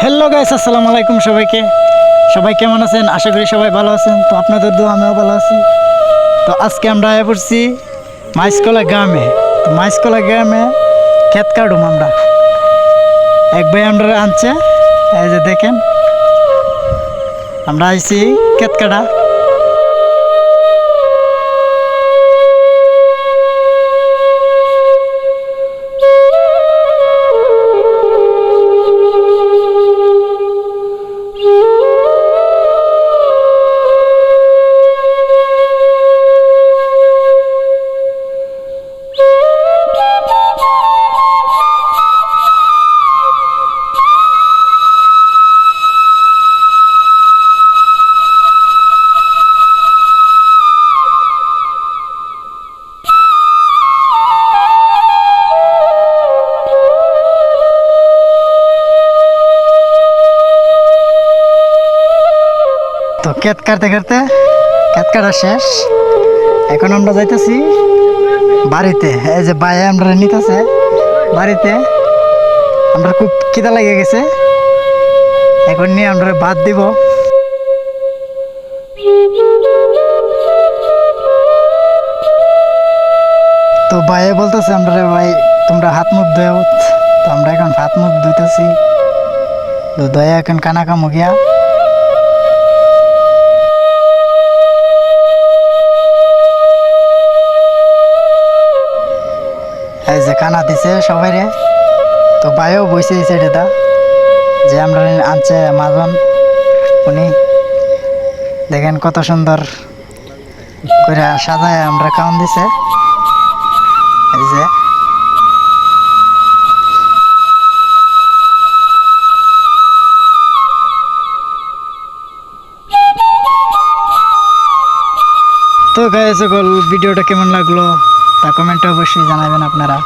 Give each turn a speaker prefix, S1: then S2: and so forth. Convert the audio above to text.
S1: Hello guys আসসালামু আলাইকুম সবাইকে। সবাই কেমন আছেন? আশা করি সবাই ভালো আছেন। তো আপনাদের দোয়া, আমিও ভালো আছি। তো আজকে আমরা আয়া পড়ছি মাইসকলা গ্রামে। তো মাইসকলা গ্রামে ক্ষেত কাটুম আমরা। এক ভাই আমরা আনছে, এই যে দেখেন। আমরা আইছি ক্ষেত কাটা। তো ক্ষেত কাটতে কাটতে ক্ষেত কাটা শেষ। এখন আমরা যাইতেছি বাড়িতে। এই যে ভাই আমরা নিতেছে বাড়িতে। আমরা খুব খিদা লেগে গেছে। এখন নিয়ে আমরা ভাত দিব। তো ভাইয়ে বলতেছে, আমরা ভাই, তোমরা হাত মুখ ধোয়াও তো আমরা এখন হাত মুখ ধুইতেছি। তো দয়া এখন কানা কামু গিয়া। এই যে কানা দিছে সবাই রে তো ভাইও বসে দিছে এটা যে আমরা আনছে মাজন উনি দেখেন কত সুন্দর করে সাজায় আমরা খাওয়ান দিছে। এই যে। তো গায়ে সকল ভিডিওটা কেমন লাগল? তা কমেন্টে অবশ্যই জানাবেন আপনারা।